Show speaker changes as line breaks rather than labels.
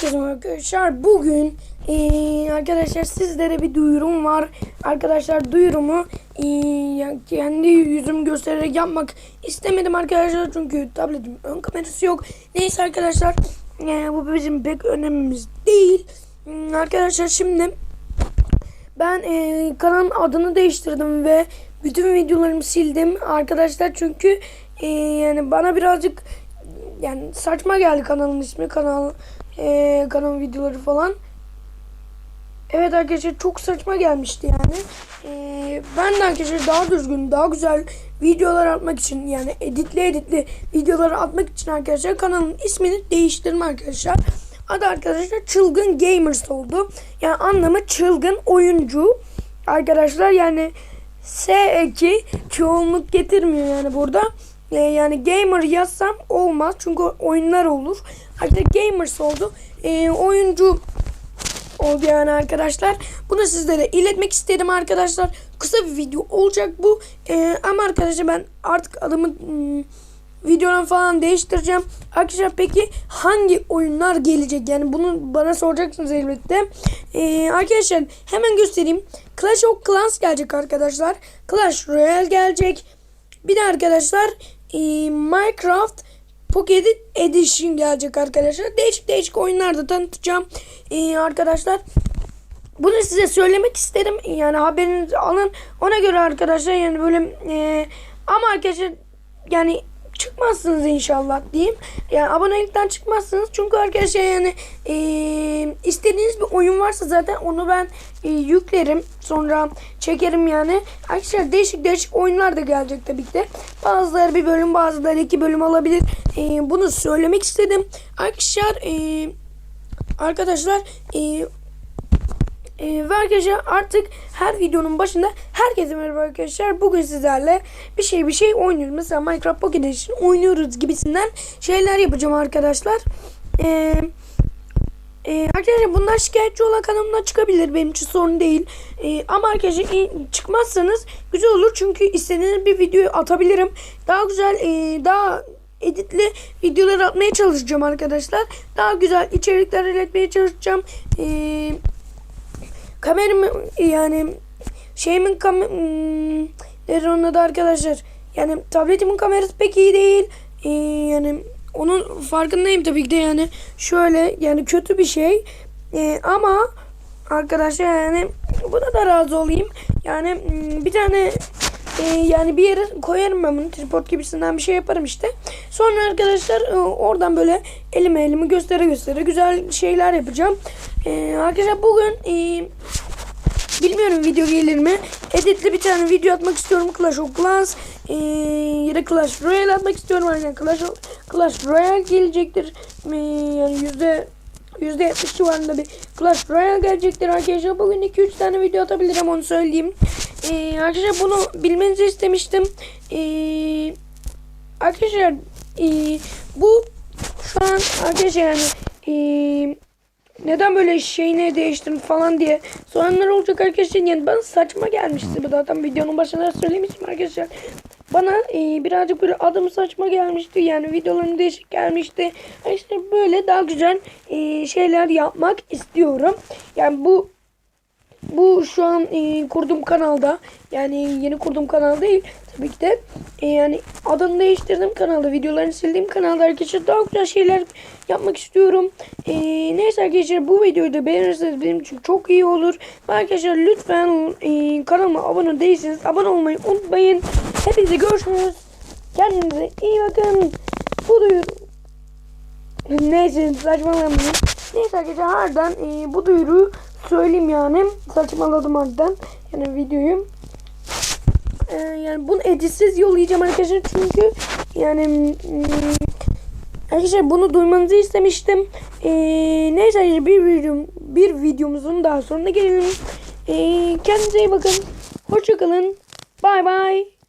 Herkese arkadaşlar. Bugün eee, arkadaşlar sizlere bir duyurum var. Arkadaşlar duyurumu ya- kendi yüzümü göstererek yapmak istemedim arkadaşlar. Çünkü tabletim ön kamerası yok. Neyse arkadaşlar eee, bu bizim pek önemimiz değil. Hmm, Arkadaşlar şimdi ben eee kanalın adını değiştirdim ve bütün videolarımı sildim arkadaşlar çünkü eee, yani bana birazcık yani saçma geldi kanalın ismi kanal eee kanal videoları falan. Evet arkadaşlar çok saçma gelmişti yani. Eee ben de arkadaşlar daha düzgün, daha güzel videolar atmak için yani editli editli videoları atmak için arkadaşlar kanalın ismini değiştirdim arkadaşlar. Adı arkadaşlar Çılgın Gamers oldu. Yani anlamı çılgın oyuncu. Arkadaşlar yani S2 çoğunluk getirmiyor yani burada. Ee, yani gamer yazsam olmaz çünkü oyunlar olur. Artık gamers oldu. Ee, oyuncu oldu yani arkadaşlar. Bunu sizlere iletmek istedim arkadaşlar. Kısa bir video olacak bu. Ee, ama arkadaşlar ben artık adımı hmm, falan değiştireceğim. Arkadaşlar peki hangi oyunlar gelecek? Yani bunu bana soracaksınız elbette. Ee, arkadaşlar hemen göstereyim. Clash of Clans gelecek arkadaşlar. Clash Royale gelecek. Bir de arkadaşlar e, Minecraft Pocket Edition gelecek arkadaşlar. Değişik değişik oyunlar da tanıtacağım. E, arkadaşlar bunu size söylemek isterim. Yani haberinizi alın. Ona göre arkadaşlar yani böyle e, ama arkadaşlar yani çıkmazsınız inşallah diyeyim. Yani abonelikten çıkmazsınız. Çünkü arkadaşlar yani e, istediğiniz bir oyun varsa zaten onu ben e, yüklerim. Sonra çekerim yani. Arkadaşlar değişik değişik oyunlar da gelecek tabii ki de. Bazıları bir bölüm bazıları iki bölüm alabilir. E, bunu söylemek istedim. Arkadaşlar e, arkadaşlar e, ee, ve arkadaşlar artık her videonun başında herkese merhaba arkadaşlar. Bugün sizlerle bir şey bir şey oynuyoruz. Mesela Minecraft Pocket Edition oynuyoruz gibisinden şeyler yapacağım arkadaşlar. Ee, e, arkadaşlar bunlar şikayetçi olan kanalımdan çıkabilir. Benim için sorun değil. Ee, ama arkadaşlar çıkmazsanız güzel olur. Çünkü istediğiniz bir videoyu atabilirim. Daha güzel e, daha editli videolar atmaya çalışacağım arkadaşlar. Daha güzel içerikler üretmeye çalışacağım. Eee kameramı yani şeyimin kam hmm, adı arkadaşlar? Yani tabletimin kamerası pek iyi değil. Ee, yani onun farkındayım tabii ki de yani. Şöyle yani kötü bir şey. Ee, ama arkadaşlar yani buna da razı olayım. Yani hmm, bir tane e, yani bir yere koyarım ben bunu tripod gibisinden bir şey yaparım işte sonra arkadaşlar e, oradan böyle elime elimi göstere göstere güzel şeyler yapacağım Ee, arkadaşlar bugün e, Bilmiyorum video gelir mi? Editli bir tane video atmak istiyorum. Clash of Clans. Ee, ya da Clash Royale atmak istiyorum. Yani Clash, Clash Royale gelecektir. Ee, yani yüzde yüzde yetmiş civarında bir Clash Royale gelecektir arkadaşlar. Bugün 2-3 tane video atabilirim onu söyleyeyim. Ee, arkadaşlar bunu bilmenizi istemiştim. Ee, arkadaşlar e, bu şu an arkadaşlar yani e, neden böyle şeyini değiştirdin falan diye soranlar olacak arkadaşlar. Yani bana saçma gelmişti bu zaten videonun başında söylemiştim arkadaşlar. Bana e, birazcık böyle adım saçma gelmişti. Yani videoların değişik gelmişti. İşte böyle daha güzel e, şeyler yapmak istiyorum. Yani bu bu şu an e, kurduğum kanalda yani yeni kurduğum kanal değil tabii ki de e, yani adını değiştirdim kanalda videolarını sildiğim kanalda arkadaşlar daha güzel şeyler yapmak istiyorum. E, neyse arkadaşlar bu videoyu da beğenirseniz benim için çok iyi olur. Ve arkadaşlar lütfen e, kanalıma abone değilseniz abone olmayı unutmayın. Hepinize görüşürüz. Kendinize iyi bakın. Bu duyuru Neyse saçmalamayın. Neyse arkadaşlar harbiden e, bu duyuruyu söyleyeyim yani. Saçmaladım harbiden. Yani videoyu. E, yani bunu editsiz yollayacağım arkadaşlar çünkü yani mm, arkadaşlar bunu duymanızı istemiştim. E, neyse bir videom, bir videomuzun daha sonuna gelelim. E, kendinize iyi bakın. Hoşçakalın. Bay bay.